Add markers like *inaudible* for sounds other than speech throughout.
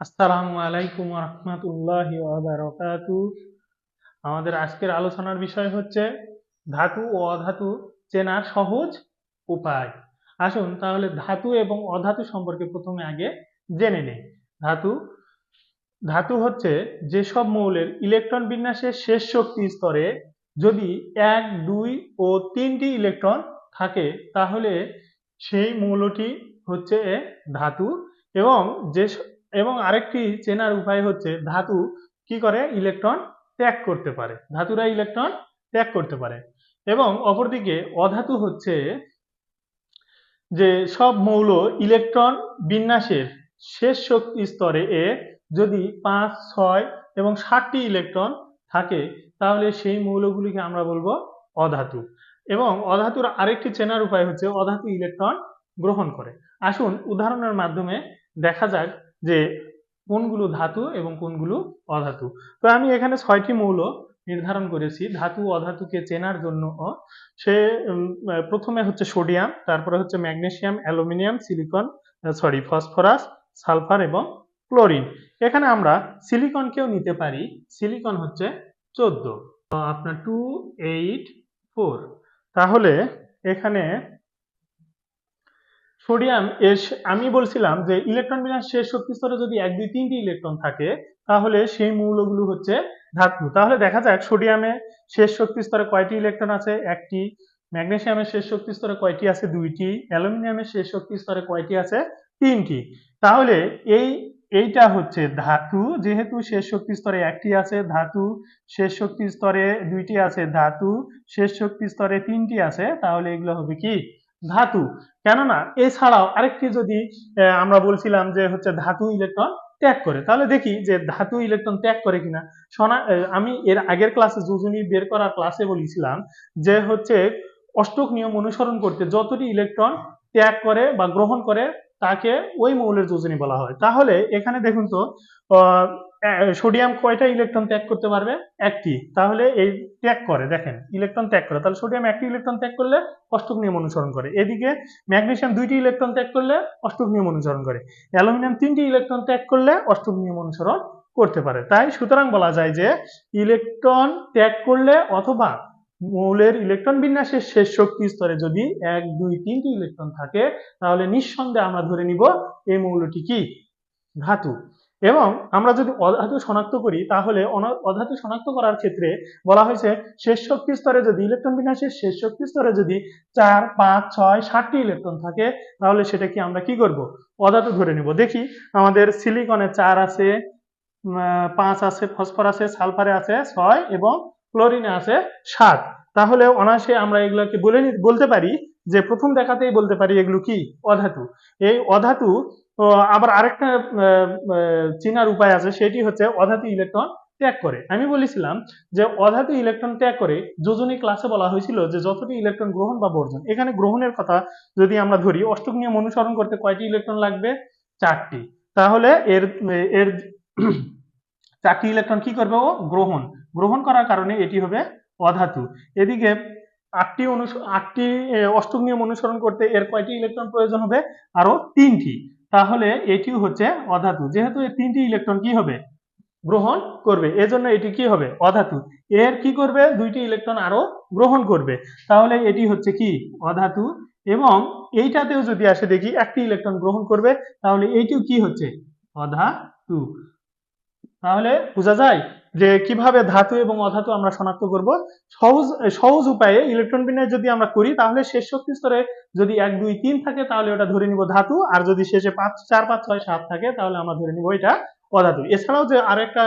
আসসালামু আলাইকুম রহমতুল্লাহি আমাদের আজকের আলোচনার বিষয় হচ্ছে ধাতু ও অধাতু চেনার সহজ উপায়। আসুন তাহলে ধাতু এবং অধাতু সম্পর্কে প্রথমে আগে জেনে নেই। ধাতু ধাতু হচ্ছে যেসব মৌলের ইলেকট্রন বিন্যাসের শেষ শক্তি স্তরে যদি এক, দুই ও তিনটি ইলেকট্রন থাকে, তাহলে সেই মৌলটি হচ্ছে ধাতু এবং যে এবং আরেকটি চেনার উপায় হচ্ছে ধাতু কি করে? ইলেকট্রন ত্যাগ করতে পারে। ধাতুরা ইলেকট্রন ত্যাগ করতে পারে। এবং অপরদিকে অধাতু হচ্ছে যে সব মৌল ইলেকট্রন বিন্যাসের শেষ শক্তি স্তরে এ যদি পাঁচ, ছয় এবং ষাটটি ইলেকট্রন থাকে, তাহলে সেই মৌলগুলিকে আমরা বলব অধাতু। এবং অধাতুর আরেকটি চেনার উপায় হচ্ছে অধাতু ইলেকট্রন গ্রহণ করে। আসুন উদাহরণের মাধ্যমে দেখা যাক যে কোনগুলো ধাতু এবং কোনগুলো অধাতু। তো আমি এখানে ছয়টি মৌল নির্ধারণ করেছি, ধাতু, অধাতুকে চেনার জন্য। সে প্রথমে হচ্ছে সোডিয়াম, তারপরে হচ্ছে magnesium, aluminium, silicon sorry, phosphorus, sulphur এবং ক্লোরিন। এখানে আমরা সিলিকনকেও নিতে পারি। সিলিকন হচ্ছে চোদ্দ। আপনার টু এইট ফোর তাহলে এখানে সোডিয়াম এর আমি বলছিলাম যে ইলেকট্রন বিন্যাস শেষ শক্তি স্তরে যদি এক দুই তিনটি ইলেকট্রন থাকে, তাহলে সেই মৌলগুলো হচ্ছে ধাতু। তাহলে দেখা যাক সোডিয়ামে শেষ শক্তি স্তরে কয়টি ইলেকট্রন আছে? একটি। ম্যাগনেসিয়ামের শেষ শক্তি স্তরে কয়টি আছে? দুইটি। অ্যালুমিনিয়ামের শেষ শক্তি স্তরে কয়টি আছে? তিনটি। তাহলে এই, এইটা হচ্ছে ধাতু। যেহেতু শেষ শক্তি স্তরে একটি আছে, ধাতু। শেষ শক্তি স্তরে দুইটি আছে, ধাতু। শেষ শক্তি স্তরে তিনটি আছে, তাহলে এগুলো হবে কি? ধাতু। কেননা, এছাড়াও আরেকটি যদি আমরা বলছিলাম যে হচ্ছে ধাতু ইলেকট্রন ত্যাগ করে। তাহলে দেখি যে ধাতু ইলেকট্রন ত্যাগ করে কিনা। সোনা আমি এর আগের ক্লাসে যোজনী বের করার ক্লাসে বলেছিলাম যে হচ্ছে অষ্টক নিয়ম অনুসরণ করতে যতটি ইলেকট্রন ত্যাগ করে বা গ্রহণ করে তাকে ওই মৌলের যোজনী বলা হয়। তাহলে এখানে দেখুন তো সোডিয়াম কয়টা ইলেকট্রন ত্যাগ করতে পারবে? একটি। তাহলে এই ত্যাগ করে, দেখেন ইলেকট্রন ত্যাগ করে। তাহলে সোডিয়াম একটি ইলেকট্রন ত্যাগ করলে অষ্টক নিয়ম অনুসরণ করে। এদিকে ম্যাগনেসিয়াম দুইটি ইলেকট্রন ত্যাগ করলে অষ্টক নিয়ম অনুসরণ করে। অ্যালুমিনিয়াম তিনটি ইলেকট্রন ত্যাগ করলে অষ্টক নিয়ম অনুসরণ করতে পারে। তাই সুতরাং বলা যায় যে ইলেকট্রন ত্যাগ করলে অথবা মৌলের ইলেকট্রন বিন্যাসের শেষ শক্তি স্তরে যদি এক, দুই, তিনটি ইলেকট্রন থাকে, তাহলে নিঃসন্দেহে আমরা ধরে নিব এই মৌলটি কি? ধাতু। এবং আমরা যদি অধাতু শনাক্ত করি, তাহলে অধাতু শনাক্ত করার ক্ষেত্রে বলা হয়েছে শেষ শক্তি স্তরে যদি ইলেকট্রন বিন্যাসের শেষ শক্তি স্তরে যদি চার, পাঁচ, ছয় ষাটটি ইলেকট্রন থাকে, তাহলে সেটা কি আমরা কি করব? অধাতু ধরে নিব। দেখি, আমাদের সিলিকনে চার আছে পাঁচ আছে, ফসফর আছে, সালফারে আছে ছয় এবং ক্লোরিনে আছে সাত। তাহলে অনায়াসে আমরা এগুলোকে বলে বলতে পারি যে প্রথম দেখাতেই বলতে পারি এগুলো কি? অধাতু। এই অধাতু আবার আরেকটা চিনার উপায় আছে, সেটি হচ্ছে অধাতু ইলেকট্রন ত্যাগ করে। আমি বলেছিলাম যে অধাতু ইলেকট্রন ত্যাগ করে যোজনী ক্লাসে বলা হয়েছিল যে যতটি ইলেকট্রন গ্রহণ বা বর্জন, এখানে গ্রহণের কথা যদি আমরা ধরি, অষ্টক নিয়ম অনুসরণ করতে কয়টি ইলেকট্রন লাগবে? চারটি। তাহলে এর এর *clears throat* চারটি ইলেকট্রন কি করবে ও? গ্রহণ। গ্রহণ করার কারণে এটি হবে অধাতু। এদিকে আটটি অনুস, আটটি অষ্টক নিয়ম অনুসরণ করতে এর কয়টি ইলেকট্রন প্রয়োজন হবে? আরও তিনটি। তাহলে এটিও হচ্ছে অধাতু। যেহেতু এই তিনটি ইলেকট্রন কি হবে? গ্রহণ করবে। এজন্য এটি কি হবে? অধাতু। এর কি করবে? দুইটি ইলেকট্রন আরও গ্রহণ করবে। তাহলে এটি হচ্ছে কি? অধাতু। এবং এইটাতেও যদি আসে দেখি একটি ইলেকট্রন গ্রহণ করবে, তাহলে এইটিও কি হচ্ছে? অধাতু। তাহলে বোঝা যায় যে কীভাবে ধাতু এবং অধাতু আমরা শনাক্ত করব। সহজ সহজ উপায়ে ইলেকট্রন বিন্যাস যদি আমরা করি, তাহলে শেষ শক্তি স্তরে যদি এক, দুই, তিন থাকে, তাহলে ওটা ধরে নিব ধাতু। আর যদি শেষে পাঁচ, চার, পাঁচ, ছয়, সাত থাকে, তাহলে আমরা ধরে নিব এটা অধাতু। এছাড়াও যে আরেকটা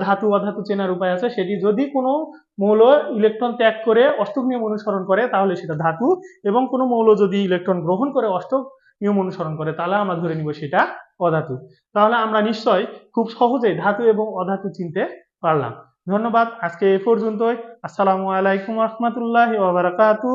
ধাতু, অধাতু চেনার উপায় আছে, সেটি যদি কোনো মৌল ইলেকট্রন ত্যাগ করে অষ্টক নিয়ম অনুসরণ করে, তাহলে সেটা ধাতু। এবং কোনো মৌল যদি ইলেকট্রন গ্রহণ করে অষ্টক নিয়ম অনুসরণ করে, তাহলে আমরা ধরে নিব সেটা অধাতু। তাহলে আমরা নিশ্চয় খুব সহজেই ধাতু এবং অধাতু চিনতে পারলাম। ধন্যবাদ, আজকে এ পর্যন্তই। আসসালামু আলাইকুম রহমতুল্লাহ ওবরাকাতু